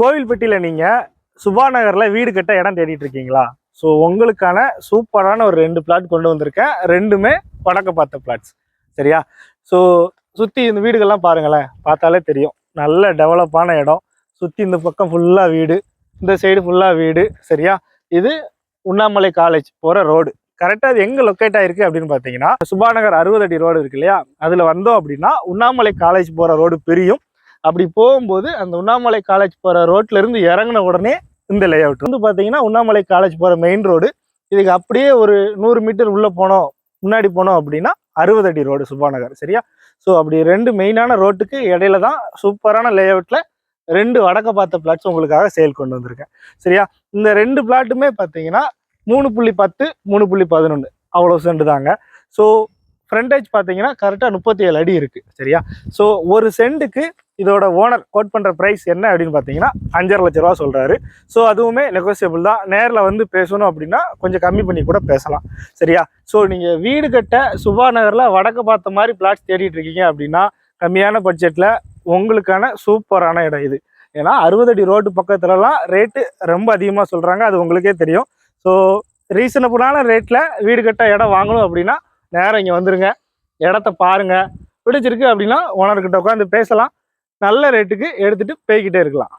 கோவில்பட்டியில் நீங்கள் சுபா நகரில் வீடு கட்ட இடம் தேடிட்டு இருக்கீங்களா? ஸோ உங்களுக்கான சூப்பரான ஒரு ரெண்டு பிளாட் கொண்டு வந்திருக்கேன். ரெண்டுமே வடக்க பார்த்த பிளாட்ஸ் சரியா? ஸோ சுற்றி இந்த வீடுகள்லாம் பாருங்களேன். பார்த்தாலே தெரியும். நல்ல டெவலப்பான இடம். சுற்றி இந்த பக்கம் ஃபுல்லாக வீடு. இந்த சைடு ஃபுல்லாக வீடு. சரியா? இது உண்ணாமலை காலேஜ் போகிற ரோடு கரெக்டாக அது எங்கே லொக்கேட் ஆகிருக்கு அப்படின்னு பார்த்தீங்கன்னா சுபாநகர் அறுபது அடி ரோடு இருக்கு இல்லையா? அதில் வந்தோம் அப்படின்னா உண்ணாமலை காலேஜ் போகிற ரோடு பிரியும். அப்படி போகும்போது அந்த உண்ணாமலை காலேஜ் போகிற ரோட்லேருந்து இறங்கின உடனே இந்த லே அவுட் வந்து பார்த்தீங்கன்னா உண்ணாமலை காலேஜ் போகிற மெயின் ரோடு இதுக்கு அப்படியே ஒரு நூறு மீட்டர் உள்ளே போனோம். முன்னாடி போனோம் அப்படின்னா அறுபது அடி ரோடு சுபாநகர் சரியா? ஸோ அப்படி ரெண்டு மெயினான ரோட்டுக்கு இடையில தான் சூப்பரான லே அவுட்டில் ரெண்டு வடக்க பார்த்த பிளாட்ஸ் உங்களுக்காக சேல் கொண்டு வந்திருக்கேன் சரியா? இந்த ரெண்டு பிளாட்டுமே பார்த்தீங்கன்னா மூணு புள்ளி பத்து மூணு புள்ளி பதினொன்று அவ்வளோ சென்ட் தாங்க. ஸோ ஃப்ரண்டேஜ் பார்த்தீங்கன்னா கரெக்டாக முப்பத்தி ஏழு அடி இருக்குது சரியா? ஸோ ஒரு சென்ட்டுக்கு இதோட ஓனர் கோட் பண்ணுற ப்ரைஸ் என்ன அப்படின்னு பார்த்தீங்கன்னா அஞ்சரை லட்ச ரூபா சொல்கிறாரு ஸோ அதுவுமே நெகோசியபிள் தான். நேரில் வந்து பேசணும் அப்படின்னா கொஞ்சம் கம்மி பண்ணி கூட பேசலாம். சரியா? ஸோ நீங்கள் வீடு கட்ட சுபா நகரில் வடக்கு பார்த்த மாதிரி பிளாட்ஸ் தேடிட்டு இருக்கீங்க அப்படின்னா கம்மியான பட்ஜெட்டில் உங்களுக்கான சூப்பரான இடம் இது. ஏன்னா அறுபது அடி ரோடு பக்கத்துலலாம் ரேட்டு ரொம்ப அதிகமாக சொல்கிறாங்க அது உங்களுக்கே தெரியும். ஸோ ரீசனபுளான ரேட்டில் வீடு கட்ட இடம் வாங்கணும் அப்படின்னா நேரம் இங்கே வந்துடுங்க இடத்த பாருங்கள் பிடிச்சிருக்கு அப்படின்னா ஓனர்கிட்ட உட்காந்து பேசலாம். நல்ல ரேட்டுக்கு எடுத்துகிட்டு போய்கிட்டே இருக்கலாம்.